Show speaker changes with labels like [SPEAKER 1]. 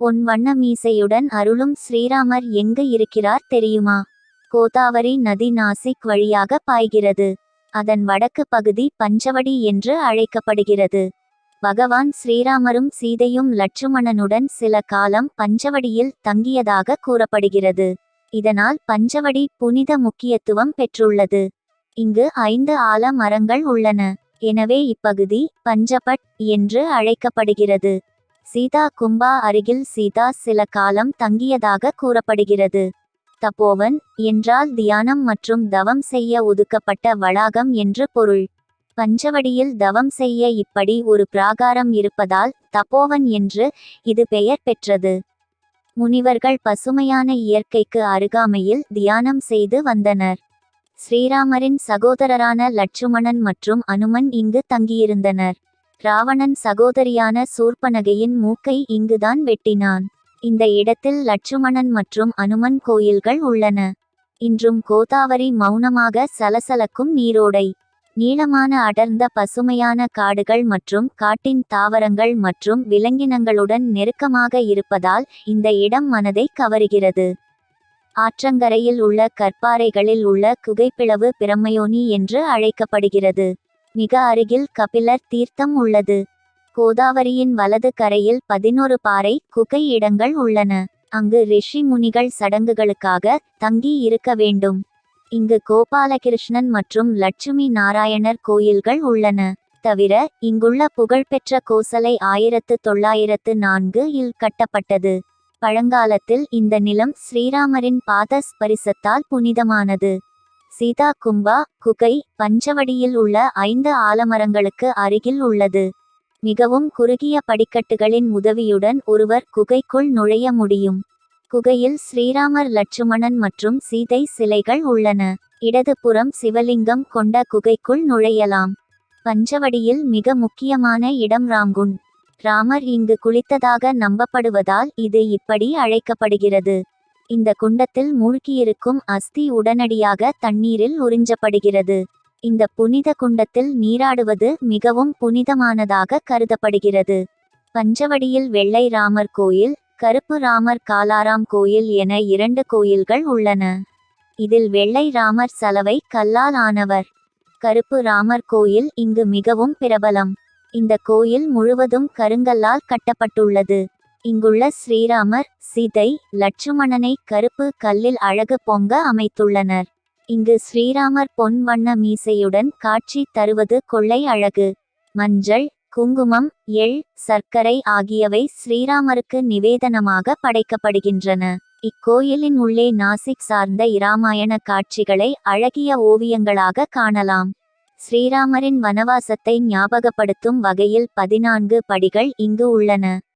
[SPEAKER 1] பொன் வண்ண மீசையுடன் அருளும் ஸ்ரீராமர் எங்கு இருக்கிறார் தெரியுமா? கோதாவரி நதி நாசிக் வழியாக பாய்கிறது. அதன் வடக்கு பகுதி பஞ்சவடி என்று அழைக்கப்படுகிறது. பகவான் ஸ்ரீராமரும் சீதையும் லட்சுமணனுடன் சில காலம் பஞ்சவடியில் தங்கியதாக கூறப்படுகிறது. இதனால் பஞ்சவடி புனித முக்கியத்துவம் பெற்றுள்ளது. இங்கு ஐந்து ஆல மரங்கள் உள்ளன. எனவே இப்பகுதி பஞ்சபட் என்று அழைக்கப்படுகிறது. சீதா கும்பா அருகில் சீதா சில காலம் தங்கியதாக கூறப்படுகிறது. தபோவன் என்றால் தியானம் மற்றும் தவம் செய்ய ஒதுக்கப்பட்ட வளாகம் என்று பொருள். பஞ்சவடியில் தவம் செய்ய இப்படி ஒரு பிராகாரம் இருப்பதால் தபோவன் என்று இது பெயர் பெற்றது. முனிவர்கள் பசுமையான இயற்கைக்கு அருகாமையில் தியானம் செய்து வந்தனர். ஸ்ரீராமரின் சகோதரரான லட்சுமணன் மற்றும் அனுமன் இங்கு தங்கியிருந்தனர். ராவணன் சகோதரியான சூர்பனகையின் மூக்கை இங்குதான் வெட்டினான். இந்த இடத்தில் லட்சுமணன் மற்றும் அனுமன் கோயில்கள் உள்ளன. இன்றும் கோதாவரி மௌனமாக சலசலக்கும் நீரோடை. நீளமான அடர்ந்த பசுமையான காடுகள் மற்றும் காட்டின் தாவரங்கள் மற்றும் விலங்கினங்களுடன் நெருக்கமாக இருப்பதால் இந்த இடம் மனதை கவருகிறது. ஆற்றங்கரையில் உள்ள கற்பாறைகளில் உள்ள குகைப்பிளவு பிரம்மயோனி என்று அழைக்கப்படுகிறது. மிக அருகில் கபிலர் தீர்த்தம் உள்ளது. கோதாவரியின் வலது கரையில் பதினொரு பாறை குகை இடங்கள் உள்ளன. அங்கு ரிஷி முனிகள் சடங்குகளுக்காக தங்கி இருக்க வேண்டும். இங்கு கோபாலகிருஷ்ணன் மற்றும் லட்சுமி நாராயணர் கோயில்கள் உள்ளன. தவிர இங்குள்ள புகழ்பெற்ற கோசலை ஆயிரத்து தொள்ளாயிரத்து நான்கு இல் கட்டப்பட்டது. பழங்காலத்தில் இந்த நிலம் ஸ்ரீராமரின் பாத ஸ்பரிசத்தால் புனிதமானது. சீதா கும்பா குகை பஞ்சவடியில் உள்ள ஐந்து ஆலமரங்களுக்கு அருகில் உள்ளது. மிகவும் குறுகிய படிக்கட்டுகளின் உதவியுடன் ஒருவர் குகைக்குள் நுழைய முடியும். குகையில் ஸ்ரீராமர் லட்சுமணன் மற்றும் சீதை சிலைகள் உள்ளன. இடதுபுறம் சிவலிங்கம் கொண்ட குகைக்குள் நுழையலாம். பஞ்சவடியில் மிக முக்கியமான இடம் ராங்குண் ராமர் இங்கு குளித்ததாக நம்பப்படுவதால் இது இப்படி அழைக்கப்படுகிறது. இந்த குண்டத்தில் மூழ்கியிருக்கும் அஸ்தி உடனடியாக தண்ணீரில் உறிஞ்சப்படுகிறது. இந்த புனித குண்டத்தில் நீராடுவது மிகவும் புனிதமானதாக கருதப்படுகிறது. பஞ்சவடியில் வெள்ளை ராமர் கோயில் கருப்பு ராமர் காலாராம் கோயில் என இரண்டு கோயில்கள் உள்ளன. இதில் வெள்ளை ராமர் சலவை கல்லால் ஆனவர். கருப்பு ராமர் கோயில் இங்கு மிகவும் பிரபலம். இந்த கோயில் முழுவதும் கருங்கல்லால் கட்டப்பட்டுள்ளது. இங்குள்ள ஸ்ரீராமர் சீதை லட்சுமணனை கருப்பு கல்லில் அழகு பொங்க அமைத்துள்ளனர். இங்கு ஸ்ரீராமர் பொன் வண்ண மீசையுடன் காட்சி தருவது கொள்ளை அழகு. மஞ்சள் குங்குமம் எள் சர்க்கரை ஆகியவை ஸ்ரீராமருக்கு நிவேதனமாக படைக்கப்படுகின்றன. இக்கோயிலின் உள்ளே நாசிக் சார்ந்த இராமாயண காட்சிகளை அழகிய ஓவியங்களாக காணலாம். ஸ்ரீராமரின் வனவாசத்தை ஞாபகப்படுத்தும் வகையில் பதினான்கு படிகள் இங்கு உள்ளன.